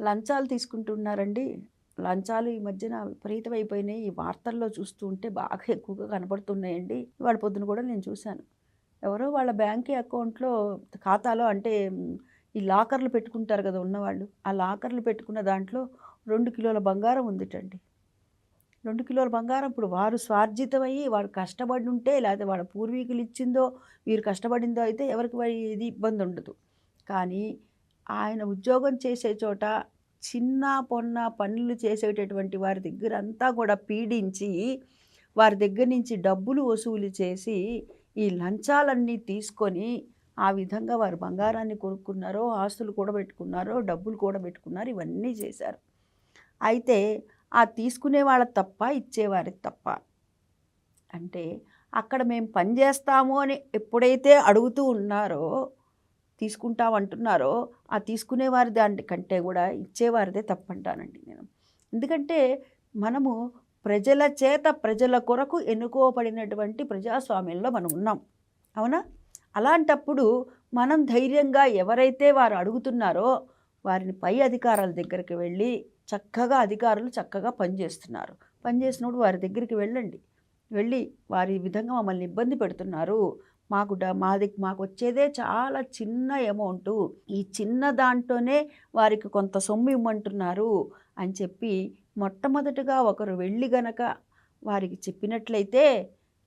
లంచాలు తీసుకుంటున్నారండి. లంచాలు ఈ మధ్యన విపరీతమైపోయినాయి. ఈ వార్తల్లో చూస్తూ ఉంటే బాగా ఎక్కువగా కనబడుతున్నాయండి. వాళ్ళ పొద్దున కూడా నేను చూశాను. ఎవరో వాళ్ళ బ్యాంక్ అకౌంట్లో ఖాతాలో అంటే ఈ లాకర్లు పెట్టుకుంటారు కదా ఉన్నవాళ్ళు. ఆ లాకర్లు పెట్టుకున్న దాంట్లో రెండు కిలోల బంగారం ఉందిటండి. రెండు కిలోల బంగారం ఇప్పుడు వారు స్వార్జితమయ్యి వాడు కష్టపడి ఉంటే లేకపోతే వాళ్ళ పూర్వీకులు ఇచ్చిందో వీరు కష్టపడిందో అయితే ఎవరికి ఇది ఇబ్బంది ఉండదు కానీ ఆయన ఉద్యోగం చేసే చోట చిన్న పొన్న పనులు చేసేటటువంటి వారి దగ్గర అంతా కూడా పీడించి వారి దగ్గర నుంచి డబ్బులు వసూలు చేసి ఈ లంచాలన్నీ తీసుకొని ఆ విధంగా వారు బంగారాన్ని కొనుక్కున్నారో ఆస్తులు కూడా పెట్టుకున్నారో డబ్బులు కూడా పెట్టుకున్నారు ఇవన్నీ చేశారు. అయితే ఆ తీసుకునే వాళ్ళకి తప్ప ఇచ్చేవారికి తప్ప. అంటే అక్కడ మేము పని చేస్తాము అని ఎప్పుడైతే అడుగుతూ ఉన్నారో తీసుకుంటామంటున్నారో ఆ తీసుకునేవారి దాని కంటే కూడా ఇచ్చేవారిదే తప్పంటానండి నేను. ఎందుకంటే మనము ప్రజల చేత ప్రజల కొరకు ఎన్నుకోబడినటువంటి ప్రజాస్వామ్యంలో మనం ఉన్నాం. అవునా? అలాంటప్పుడు మనం ధైర్యంగా ఎవరైతే వారు అడుగుతున్నారో వారిని పై అధికారుల దగ్గరికి వెళ్ళి చక్కగా అధికారులు చక్కగా పనిచేస్తున్నారు. పనిచేసినప్పుడు వారి దగ్గరికి వెళ్ళండి. వెళ్ళి వారి విధంగా మమ్మల్ని ఇబ్బంది పెడుతున్నారు. మాకు మాది మాకు వచ్చేదే చాలా చిన్న అమౌంటు. ఈ చిన్న దాంట్లోనే వారికి కొంత సొమ్ము ఇమ్మంటున్నారు అని చెప్పి మొట్టమొదటిగా ఒకరు వెళ్ళి గనక వారికి చెప్పినట్లయితే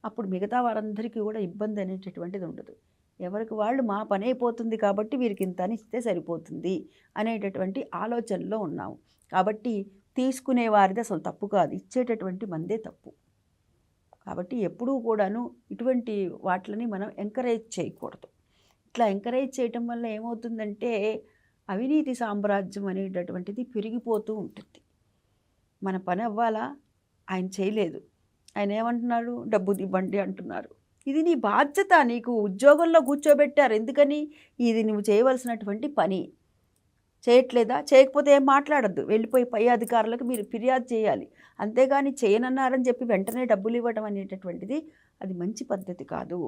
అప్పుడు మిగతా వారందరికీ కూడా ఇబ్బంది అనేటటువంటిది ఉండదు. ఎవరికి వాళ్ళు మా పని అయిపోతుంది కాబట్టి వీరికి ఇంత అని ఇస్తే సరిపోతుంది అనేటటువంటి ఆలోచనలో ఉన్నాము. కాబట్టి తీసుకునే వారిది అసలు తప్పు కాదు. ఇచ్చేటటువంటి మందే తప్పు. కాబట్టి ఎప్పుడూ కూడాను ఇటువంటి వాటిని మనం ఎంకరేజ్ చేయకూడదు. ఇట్లా ఎంకరేజ్ చేయటం వల్ల ఏమవుతుందంటే అవినీతి సామ్రాజ్యం అనేటటువంటిది పెరిగిపోతూ ఉంటుంది. మన పని అవ్వాలా? ఆయన చేయలేదు. ఆయన ఏమంటున్నాడు? డబ్బు ఇవ్వండి అంటున్నారు. ఇది నీ బాధ్యత నీకు ఉద్యోగంలో కూర్చోబెట్టారు. ఎందుకని? ఇది నువ్వు చేయవలసినటువంటి పని. చేయట్లేదా? చేయకపోతే ఏం మాట్లాడద్దు. వెళ్ళిపోయి పై అధికారులకు మీరు ఫిర్యాదు చేయాలి. అంతేగాని చేయనన్నారని చెప్పి వెంటనే డబ్బులు ఇవ్వడం అనేటటువంటిది అది మంచి పద్ధతి కాదు.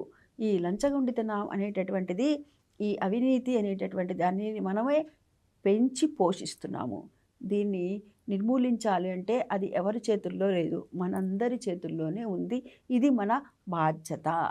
ఈ లంచగొండితనం అనేటటువంటిది ఈ అవినీతి అనేటటువంటి దాన్ని మనమే పెంచి పోషిస్తున్నాము. దీన్ని నిర్మూలించాలి అంటే అది ఎవరి చేతుల్లో లేదు. మనందరి చేతుల్లోనే ఉంది. ఇది మన బాధ్యత.